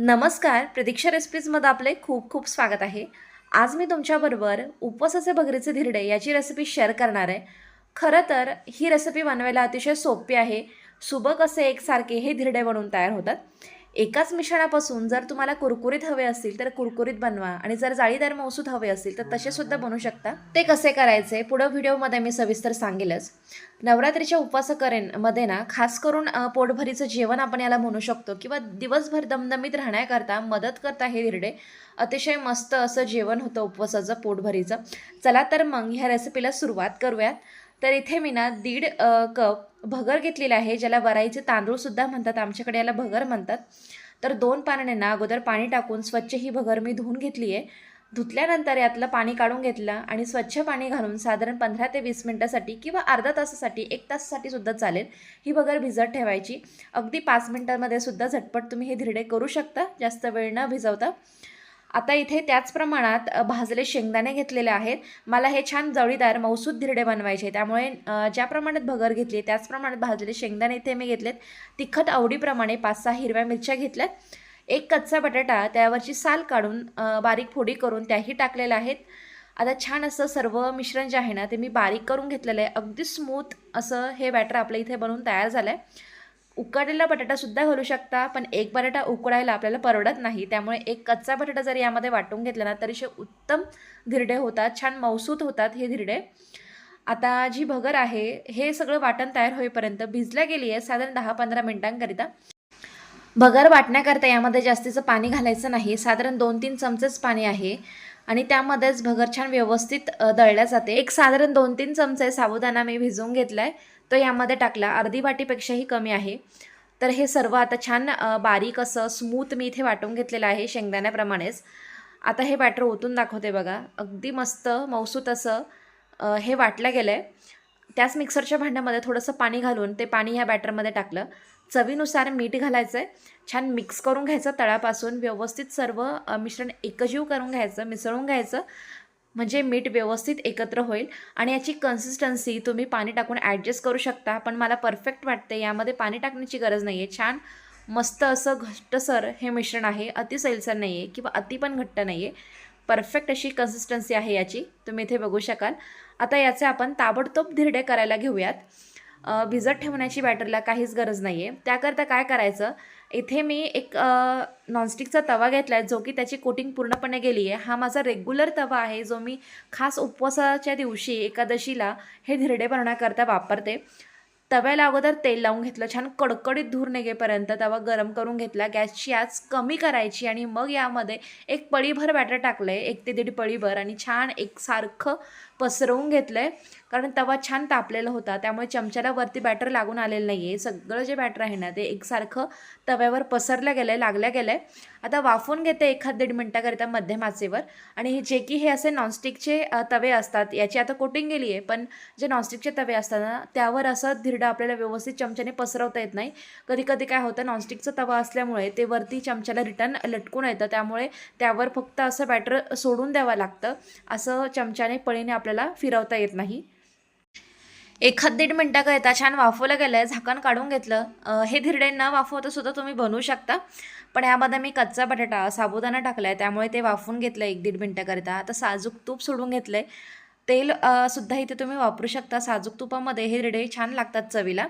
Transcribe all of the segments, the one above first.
नमस्कार प्रतीक्षा रेसिपीजमध्ये आपले खूप खूप स्वागत आहे. आज मी तुमच्याबरोबर उपवासाचे भगरीचे धिरडे याची रेसिपी शेअर करणार आहे. खरं तर ही रेसिपी बनवायला अतिशय सोपी आहे. सुबक असे एकसारखे हे धिरडे बनवून तयार होतात. एकाच मिश्रणापासून जर तुम्हाला कुरकुरीत हवे असतील तर कुरकुरीत बनवा. आणि जर जाळीदार मौसूद हवे असतील तर तसे सुद्धा बनवू शकता. ते कसे करायचे? पुढं व्हिडिओमध्ये मी सविस्तर सांगेलच. नवरात्रीच्या उपवासकरेंमध्ये ना खास करून पोटभरीचं जेवण आपण याला म्हणू शकतो किंवा दिवसभर दमदमीत राहण्याकरता मदत करता हे हिरडे. अतिशय मस्त असं जेवण होतं उपवासाचं पोटभरीचं. चला तर मग ह्या रेसिपीला सुरुवात करूयात. तर इथे मी ना दीड कप भगर घेतलेला आहे ज्याला वराईचे तांदूळसुद्धा म्हणतात आमच्याकडे याला भगर म्हणतात. तर दोन पाण्याने ना अगोदर पाणी टाकून स्वच्छ ही भगर मी धुवून घेतली आहे. धुतल्यानंतर यातलं पाणी काढून घेतलं आणि स्वच्छ पाणी घालून साधारण पंधरा ते वीस मिनटासाठी किंवा अर्धा तासासाठी एक तासासाठी सुद्धा चालेल ही भगर भिजत ठेवायची. अगदी पाच मिनटामध्ये सुद्धा झटपट तुम्ही हे धिरडे करू शकता जास्त वेळ न भिजवता. आता इथे त्याच प्रमाणात भाजले शेंगदाणे घेतलेले आहेत. मला हे छान जवळीदार मौसूद धिरडे बनवायचे त्यामुळे ज्या प्रमाणात भगर घेतली त्याच प्रमाणात भाजलेले शेंगदाणे इथे मी घेतलेत. तिखट आवडीप्रमाणे पाच सहा हिरव्या मिरच्या घेतल्यात. एक कच्चा बटाटा त्यावरची साल काढून बारीक फोडी करून त्याही टाकलेल्या आहेत. आता छान असं सर्व मिश्रण जे आहे ना ते मी बारीक करून घेतलेलं आहे. अगदी स्मूथ असं हे बॅटर आपल्या इथे बनवून तयार झालं आहे उकडलेला बटाटासुद्धा घालू शकता पण एक बटाटा उकडायला आपल्याला परवडत नाही. त्यामुळे एक कच्चा बटाटा जर यामध्ये वाटून घेतला ना तरीशे उत्तम धिरडे होतात छान मौसूत होतात हे धिरडे. आता जी भगर आहे हे सगळं वाटण तयार होईपर्यंत भिजल्या गेली आहे साधारण दहा पंधरा मिनिटांकरिता. भगर वाटण्याकरता यामध्ये जास्तीचं पाणी घालायचं नाही साधारण दोन तीन चमचेच पाणी आहे आणि त्यामध्येच भगर छान व्यवस्थित दळल्या जाते. एक साधारण दोन तीन चमचे साबुदाणा मी भिजवून घेतला आहे तो यामध्ये टाकला. अर्धी वाटीपेक्षाही कमी आहे. तर हे सर्व आता छान बारीक असं स्मूथ मी इथे वाटून घेतलेलं आहे शेंगदाण्याप्रमाणेच. आता हे बॅटर ओतून दाखवते बघा. अगदी मस्त मौसूत असं हे वाटलं गेलं आहे त्याच मिक्सरच्या भांड्यामध्ये थोडंसं पाणी घालून ते पाणी ह्या बॅटरमध्ये टाकलं. चवीनुसार मीठ घालायचं आहे छान मिक्स करून घ्यायचं तळापासून. व्यवस्थित सर्व मिश्रण एकजीव करून घ्यायचं मिसळून घ्यायचं. म्हणजे मीठ व्यवस्थित एकत्र होईल आणि याची कन्सिस्टन्सी तुम्ही पाणी टाकून ॲडजस्ट करू शकता. पण मला परफेक्ट वाटते यामध्ये पाणी टाकण्याची गरज नाही आहे छान मस्त असं घट्टसर हे मिश्रण आहे. अति सैलसर नाही आहे किंवा अति पण घट्ट नाही आहे परफेक्ट अशी कन्सिस्टन्सी आहे याची. तुम्ही इथे बघू शकाल. आता याचे आपण ताबडतोब धिरडे करायला घेऊयात. भिजत ठेवण्याची बॅटरला काहीच गरज नाही आहे त्याकरता काय करायचं? इथे मी एक नॉनस्टिकचा तवा घेतला आहे जो की त्याची कोटिंग पूर्णपणे गेली आहे. हा माझा रेग्युलर तवा आहे जो मी खास उपवासाच्या दिवशी एकादशीला हे धिरडे बनवण्याकरता वापरते. तव्याला अगोदर तेल लावून घेतलं छान कडकडीत धूर निघेपर्यंत तवा गरम करून घेतला. गॅसची आच कमी करायची आणि मग यामध्ये एक पळीभर बॅटर टाकलं आहे एक ते दीड पळीभर आणि छान एकसारखं पसरवून घेतलं आहे कारण तवा छान तापलेला होता. त्यामुळे चमच्याला वरती बॅटर लागून आलेलं नाही आहे सगळं जे बॅटर आहे ना ते एकसारखं तव्यावर पसरलं गेलं आहे लागल्या गेलं आहे आता वाफून घेते एखाद दीड मिनटाकरिता मध्यम आचेवर. आणि हे जे की हे असे नॉनस्टिकचे तवे असतात. याची आता कोटिंग गेली आहे पण जे नॉनस्टिकचे तवे असतात ना त्यावर असं धिरडं आपल्याला व्यवस्थित चमच्याने पसरवता येत नाही. कधी कधी काय होतं नॉनस्टिकचा तवा असल्यामुळे ते वरती चमच्याला रिटर्न लटकून येतं. त्यामुळे त्यावर फक्त असं बॅटर सोडून द्यावं लागतं. असं चमच्याने पळीने आपल्याला फिरवता येत नाही. एखाद दीड मिनटाकरिता छान वाफवलं गेलं आहे झाकण काढून घेतलं. हे धिरडे न वाफवता सुद्धा तुम्ही बनवू शकता. पण यामध्ये मी कच्चा बटाटा साबुदाणा टाकला आहे त्यामुळे ते वाफवून घेतलं एक दीड मिनटाकरिता आता साजूक तूप सोडून घेतलं आहे तेल सुद्धा इथे तुम्ही वापरू शकता. साजूक तुपामध्ये हे धिरडे छान लागतात चवीला.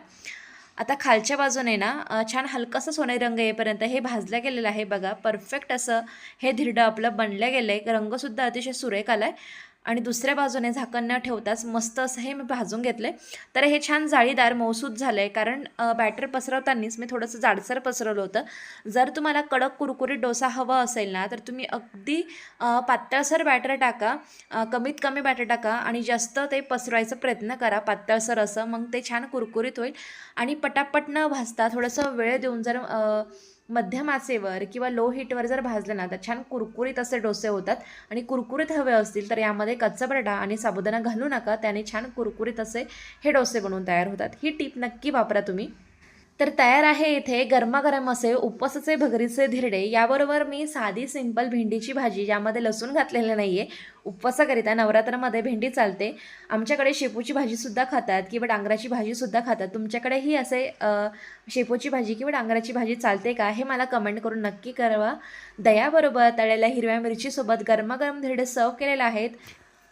आता खालच्या बाजूने ना छान हलकासा सोनेरी रंग येईपर्यंत हे भाजलं गेलेलं आहे बघा. परफेक्ट असं हे धिरडं आपलं बनलं गेलं आहे रंगसुद्धा अतिशय सुरेख आला आहे आणि दुसऱ्या बाजूने झाकण न ठेवताच मस्त असं हे मी भाजून घेतलं तर हे छान जाळीदार मौसूद झालं आहे कारण बॅटर पसरवतानाच मी थोडंसं जाडसर पसरवलं होतं. जर तुम्हाला कडक कुरकुरीत डोसा हवा असेल ना तर तुम्ही अगदी पातळसर बॅटर टाका कमीत कमी बॅटर टाका आणि जास्त ते पसरवायचा प्रयत्न करा पातळसर असं मग ते छान कुरकुरीत होईल. आणि पटापट न भाजता थोडंसं वेळ देऊन जर मध्यम आचेवर किंवा लो हीटवर जर भाजलं ना तर छान कुरकुरीत असे डोसे होतात. आणि कुरकुरीत हवे असतील तर यामध्ये कच्चा आणि साबुदाणा घालू नका. त्याने छान कुरकुरीत असे हे डोसे बनवून तयार होतात. ही टीप नक्की वापरा तुम्ही. तर तयार आहे इथे गरमागरम असे उपवासाचे भगरीचे धिरडे. याबरोबर मी साधी सिंपल भेंडीची भाजी ज्यामध्ये लसूण घातलेलं नाही आहे उपवासाकरिता नवरात्रामध्ये भेंडी चालते. आमच्याकडे शेपूची भाजीसुद्धा खातात किंवा डांगराची भाजीसुद्धा खातात. तुमच्याकडेही असे शेपूची भाजी किंवा डांगराची भाजी चालते का? हे मला कमेंट करून नक्की कळवा. दयाबरोबर तळ्याला हिरव्या मिरचीसोबत गरमागरम धिरडे सर्व केलेले आहेत.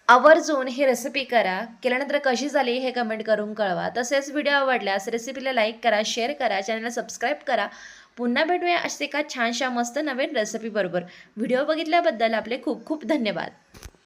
आवर्जून ही रेसिपी करा. केल्यानंतर कशी झाली हे कमेंट करून कळवा. तसेच व्हिडिओ आवडल्यास रेसिपीला लाईक करा शेअर करा चॅनलला सबस्क्राईब करा. पुन्हा भेटूया असे एका छानशा मस्त नवीन रेसिपीबरोबर व्हिडिओ बघितल्याबद्दल आपले खूप खूप धन्यवाद.